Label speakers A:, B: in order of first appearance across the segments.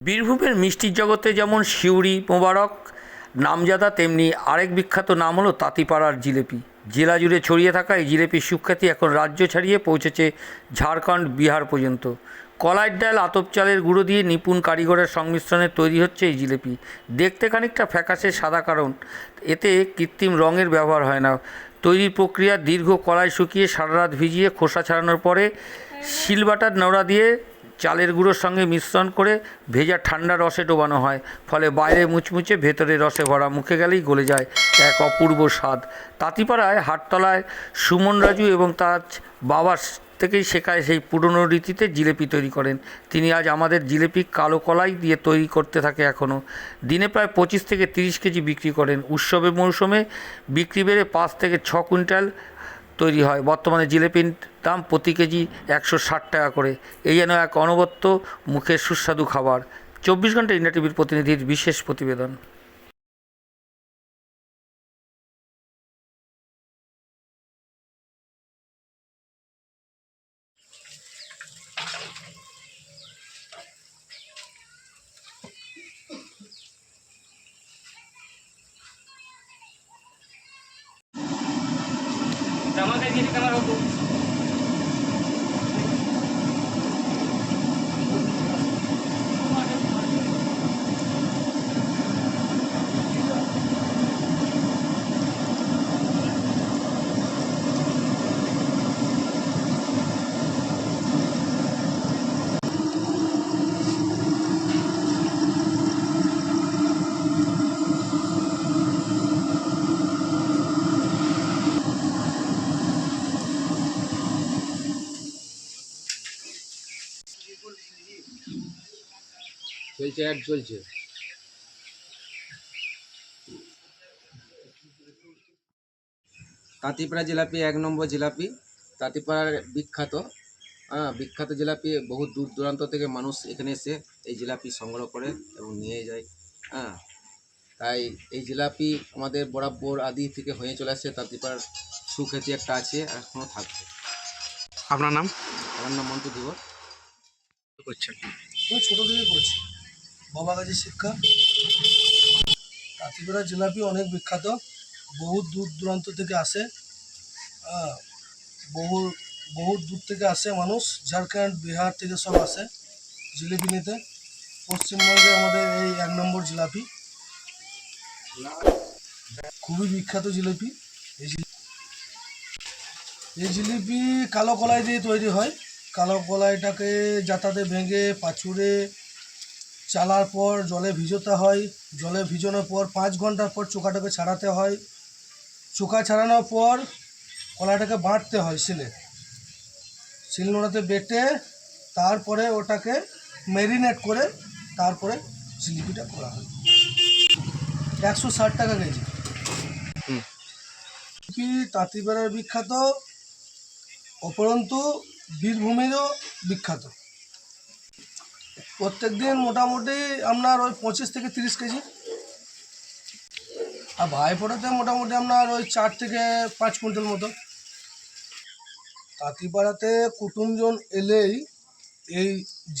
A: বীরভূমের মিষ্টির জগতে যেমন সিউড়ি মোবারক, নামজাদা, তেমনি আরেক বিখ্যাত নাম হলো তাঁতিপাড়ার জিলেপি। জেলা জুড়ে ছড়িয়ে থাকা এই জিলেপির সুখ্যাতি এখন রাজ্য ছাড়িয়ে পৌঁছেছে ঝাড়খণ্ড, বিহার পর্যন্ত। কলাইয়ের ডাল, আতপ চালের গুঁড়ো দিয়ে নিপুণ কারিগরের সংমিশ্রণে তৈরি হচ্ছে এই জিলেপি। দেখতে খানিকটা ফ্যাকাশে সাদা কারণ, এতে কৃত্রিম রঙের ব্যবহার হয় না। তৈরির প্রক্রিয়া দীর্ঘ কলাই শুকিয়ে সারা রাত ভিজিয়ে খোসা ছাড়ানোর পরে শিলবাটার নোড়া দিয়ে চালের গুঁড়োর সঙ্গে মিশ্রণ করে ভেজা ঠান্ডা রসে ডোবানো হয়, ফলে বাইরে মুচমুচে ভেতরে রসে ভরা মুখে গেলেই গলে যায় এক অপূর্ব স্বাদ। তাঁতিপাড়ায় হাটতলায় সুমন রাজু এবং তার বাবার থেকেই শেখায় সেই পুরনো রীতিতে জিলেপি তৈরি করেন। তিনি আজ আমাদের জিলেপি কালো কলাই দিয়ে তৈরি করতে থাকে এখনও দিনে প্রায় পঁচিশ থেকে তিরিশ কেজি বিক্রি করেন। উৎসবের মৌসুমে বিক্রি বেড়ে পাঁচ থেকে ছ কুইন্টাল তৈরি হয়। বর্তমানে জিলেপির দাম প্রতি কেজি একশো ষাট টাকা করে। এই যেন এক অনবদ্য মুখের সুস্বাদু খাবার। চব্বিশ ঘণ্টা ইন্ডিয়া টিভির প্রতিনিধির বিশেষ প্রতিবেদন।
B: কিনে কেনার হতো চলছে অ্যাড চলছে। তাঁতিপাড়া জিলাপি এক নম্বর জিলাপি। তাঁতিপাড়ার বিখ্যাত হ্যাঁ বিখ্যাত জিলাপি বহু দূর দূরান্ত থেকে মানুষ এখানে এসে এই জিলাপি সংগ্রহ করে এবং নিয়ে যায় হ্যাঁ। তাই এই জিলাপি আমাদের বরাবর আদি থেকে হয়ে চলে আসছে তাঁতিপাড়ার সুখ্যাতি একটা আছে আর এখনও থাকবে।
C: আপনার নাম?
B: আমার নাম মন্টু ধীবর।
C: করছেন
D: ছোটো থেকে করছি বাবা কাজী শিক্ষা। তাঁতিপাড়া জিলাপি অনেক বিখ্যাত। বহু দূর দূরান্ত থেকে আসে। বহু বহু দূর থেকে আসে মানুষ। ঝাড়খণ্ড, বিহার থেকে সব আসে জিলিপি নিতে। পশ্চিমবঙ্গে আমাদের এই এক নম্বর জিলাপি। খুবই বিখ্যাত জিলিপি। এই এই জিলিপি কালো কলাই দিয়ে তৈরি হয়। কালো কলাইটাকে যাতাতে ভেঙে পাচুরে চালার পর জলে ভিজোতে হয়। জলে ভিজানোর পর পাঁচ ঘণ্টার পর চোখাটাকে ছাড়াতে হয়। চোখা ছাড়ানোর পর কলাটাকে বাঁটতে হয় শিলে। শিল নোড়াতে বেটে তারপরে ওটাকে ম্যারিনেট করে তারপরে জিলিপিটা করা হয়। একশো ষাট টাকা কেজি। জিলিপি তাঁতিপাড়ার বিখ্যাত অপরন্তু বীরভূমেরও বিখ্যাত। প্রত্যেক দিন মোটামুটি আপনার ওই পঁচিশ থেকে তিরিশ কেজি। আর ভাইফোঁটাতে মোটামুটি আপনার ওই চার থেকে পাঁচ কুইন্টাল মতো। তাঁতিপাড়াতে কুটুমজন এলেই এই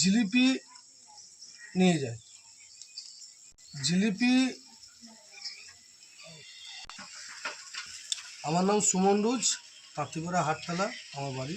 D: জিলিপি নিয়ে যায়। জিলিপি আমার নাম সুমন রুজ তাঁতিপাড়া হাটতলা, আমার বাড়ি।